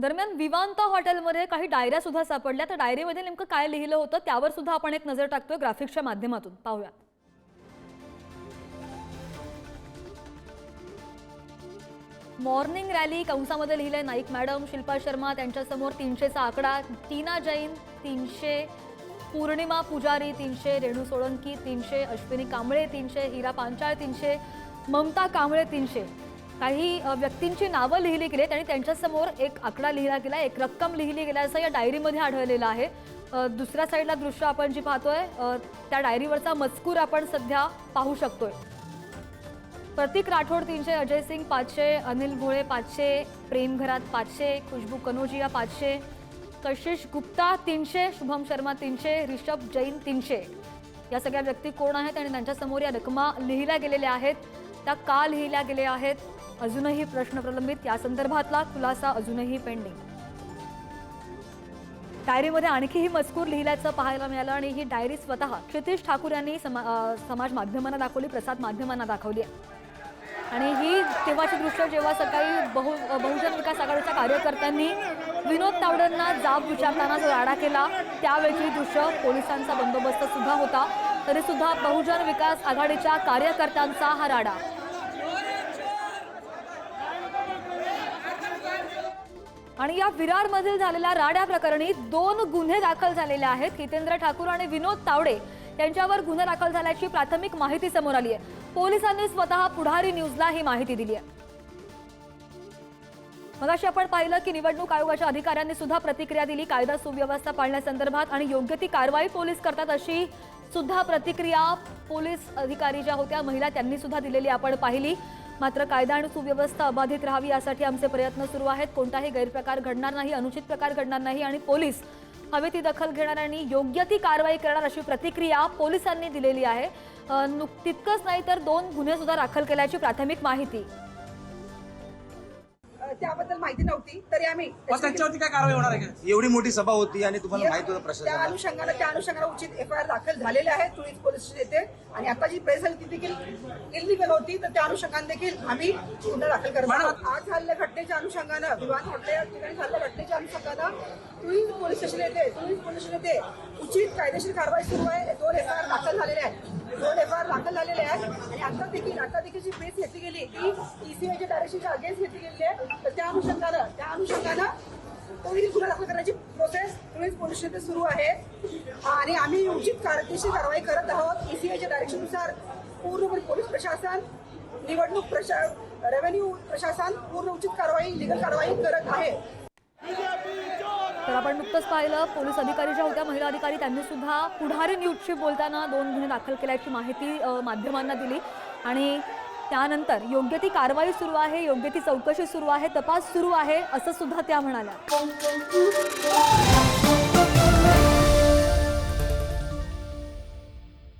दरम्यान विवांता हॉटेलमध्ये काही डायऱ्या सुद्धा सापडल्या. तर डायरीमध्ये नेमकं काय लिहिलं होतं त्यावर सुद्धा आपण एक नजर टाकतोय ग्राफिक्सच्या माध्यमातून. पाहूयात मॉर्निंग रॅली कंसामध्ये लिहिलंय नाईक मॅडम शिल्पा शर्मा त्यांच्यासमोर तीनशेचा आकडा टीना जैन तीनशे पूर्णिमा पुजारी तीनशे रेणू सोळंकी तीनशे अश्विनी कांबळे तीनशे हिरा पांचाळ तीनशे ममता कांबळे तीनशे काही व्यक्तींची नावं लिहिली गेली आहेत आणि त्यांच्यासमोर एक आकडा लिहिला गेला एक रक्कम लिहिली गेला असं या डायरीमध्ये आढळलेलं आहे. दुसऱ्या साईडला दृश्य आपण जी पाहतोय त्या डायरीवरचा मजकूर आपण सध्या पाहू शकतोय. प्रतीक राठोड तीनशे अजय सिंग पाचशे अनिल भोळे पाचशे प्रेम घरात पाचशे खुशबू कनोजिया पाचशे कशिश गुप्ता तीनशे शुभम शर्मा तीनशे रिषभ जैन तीनशे. या सगळ्या व्यक्ती कोण आहेत आणि त्यांच्यासमोर या रकमा लिहिल्या गेलेल्या आहेत त्या का लिहिल्या गेल्या आहेत? अजूनही प्रश्न प्रलंबित. या संदर्भातला खुलासा अजूनही पेंडिंग डायरीमध्ये आणखीही मजकूर लिहिल्याचं पाहायला मिळालं आणि ही डायरी स्वतः क्षितिश ठाकूर यांनी समा समाज माध्यमांना दाखवली प्रसाद माध्यमांना दाखवली. आहे आणि ही तेव्हाची दृश्य जेव्हा सकाळी बहु बहुजन विकास आघाडीच्या कार्यकर्त्यांनी विनोद तावडेंना जाब विचारताना जो राडा केला त्यावेळची दृश्य पोलिसांचा बंदोबस्त सुद्धा होता. तरी सुद्धा बहुजन विकास आघाडीच्या कार्यकर्त्यांचा हा राडा. आणि या विरारमधील झालेल्या राड्या प्रकरणी दोन गुन्हे दाखल झालेले आहेत. हितेंद्र ठाकूर आणि विनोद तावडे यांच्यावर गुन्हे दाखल झाल्याची प्राथमिक माहिती समोर आली आहे. पोलिसांनी स्वतः पुढारी न्यूजला ही माहिती दिली आहे. मगाशी आपण पाहिलं की निवडणूक आयोगाच्या अधिकाऱ्यांनी सुद्धा प्रतिक्रिया दिली. कायदा सुव्यवस्था पाळण्यासंदर्भात आणि योग्य ती कारवाई पोलीस करतात अशी सुद्धा प्रतिक्रिया पोलीस अधिकारी ज्या होत्या महिला त्यांनी सुद्धा दिलेली आपण पाहिली. मात्र कायदा आणि सुव्यवस्था अबाधित राहावी यासाठी आमचे प्रयत्न सुरू आहेत. कोणताही गैरप्रकार घडणार नाही अनुचित प्रकार घडणार नाही आणि पोलीस हवे ती दखल घेणार आणि योग्य ती कारवाई करणार अशी प्रतिक्रिया पोलिसांनी दिलेली आहे. नुक- तितकंच नाही तर दोन गुन्हे सुद्धा दाखल केल्याची प्राथमिक माहिती. त्याबद्दल माहिती नव्हती तरी आम्ही मग त्याच्यावरती काय कारवाई होणार आहे का? एवढी मोठी सभा होती आणि तुम्हाला माहीत होतं त्या प्रशासनाला अनुषंगाने त्या अनुषंगाने उचित एफ आय आर दाखल झालेले आहेत तुळीत पोलीस स्टेशन येथे. आणि आता जी प्रेस झाली ती देखील इलिगल होती तर त्या अनुषंगाने देखील आम्ही गुन्हा दाखल करत आहोत. आज झालेल्या घटनेच्या अनुषंगानं विमान हॉटेल या ठिकाणी झालेल्या घटनेच्या अनुषंगानं तुळीत पोलीस स्टेशन येथे तुळीत पोलीस स्टेशन येथे उचित कायदेशीर कारवाई सुरू आहे. दोन एफ आय आर दाखल झालेले आहेत. दोन एफ आर दाखल झालेले आहेत. आणि आता देखील आता देखील जी बेस घेतली गेली ती ईसीआयच्या डायरेक्शनच्या अगेन्स्ट घेतली गेली आहे. तर त्या अनुषंगानं त्या अनुषंगानं पोलीस गुन्हा दाखल करण्याची प्रोसेस पोलीस पोलीस सुरू आहे. आणि आम्ही उचित कायदेशीर कारवाई करत आहोत. ईसीआयच्या डायरेक्शननुसार पूर्णपणे पोलीस प्रशासन निवडणूक प्रशा रेव्हेन्यू प्रशासन पूर्ण उचित कारवाई लिगल कारवाई करत आहे. तर आपण नुकतंच पाहिलं पोलीस अधिकारी ज्या होत्या महिला अधिकारी त्यांनी सुद्धा पुढारी न्यूजशी बोलताना दोन गुन्हे दाखल केल्याची माहिती माध्यमांना दिली. आणि त्यानंतर योग्य ती कारवाई सुरू आहे योग्य ती चौकशी सुरू आहे तपास सुरू आहे असं सुद्धा त्या म्हणाल्या.